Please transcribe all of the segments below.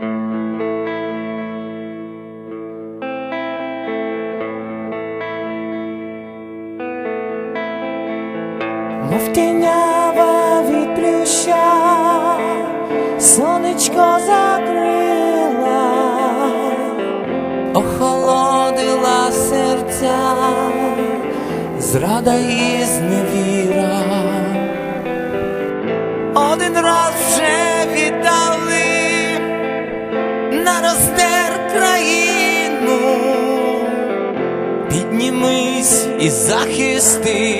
Мов тінява від плюща, сонечко закрила, охолодила серця, зрада і зневіра. Один раз вже і захисти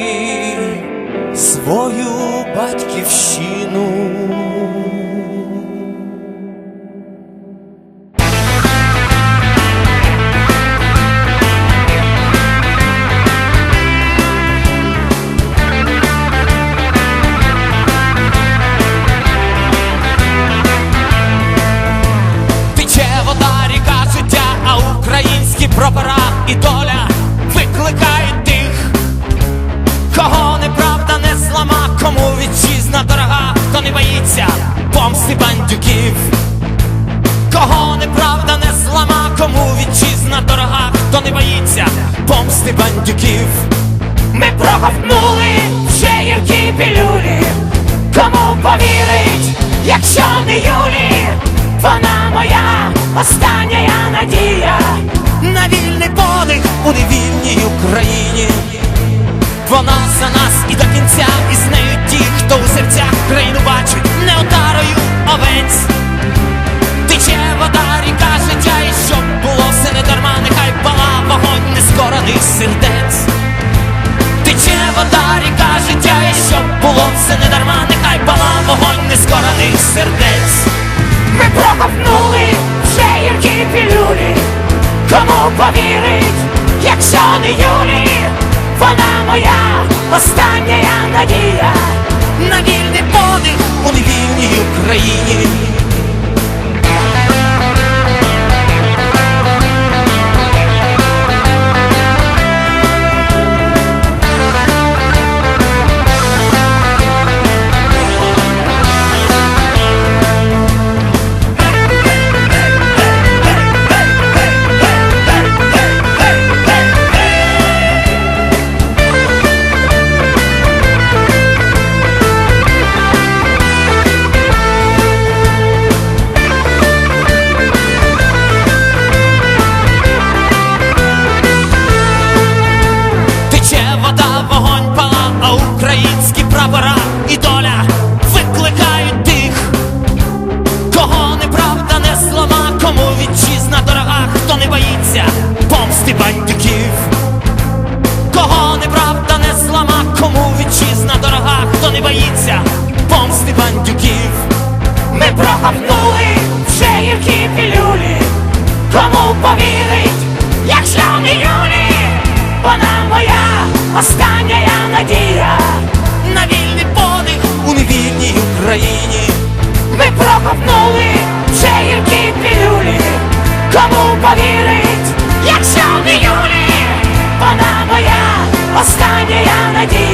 свою батьківщину. Помсти бандюків. Ми проковтнули вже гіркі пілюлі, кому повірить, якщо не Юлі, вона моя остання надія на вільний подих у невільній Україні. Вона за нас і до кінця, нескорених сердець. Тече вода, ріка життя, і щоб було все не дарма, нехай пала вогонь нескорених сердець. Ми проковтнули вже гіркі пілюлі, кому повірить, якщо не Юлі, вона моя остання надія на вільний подих у невільній Україні. Проковтнули вже гіркі пілюлі, кому повірить, якщо не Юлі, вона моя остання надія. На вільний подих у невільній Україні. Ми проковтнули вже гіркі пілюлі, кому повірить, якщо не Юлі, вона моя остання надія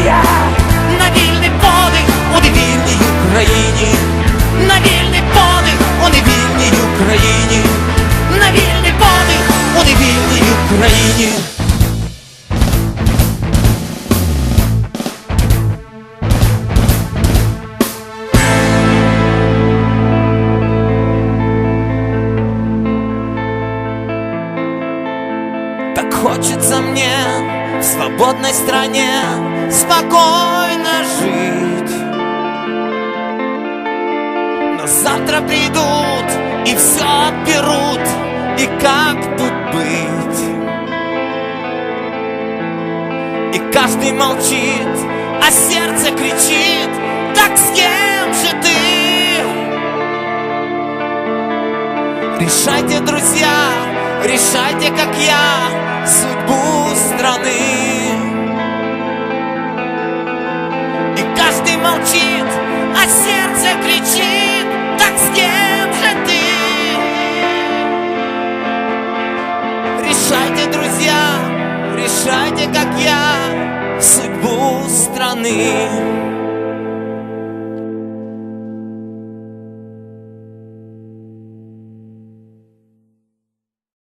Україні. Так хочется мне в свободной стране спокойно жить. Но завтра придут и все отберут, и как тут быть? Каждый молчит, а сердце кричит, так с кем же ты? Решайте, друзья, решайте, как я, страны.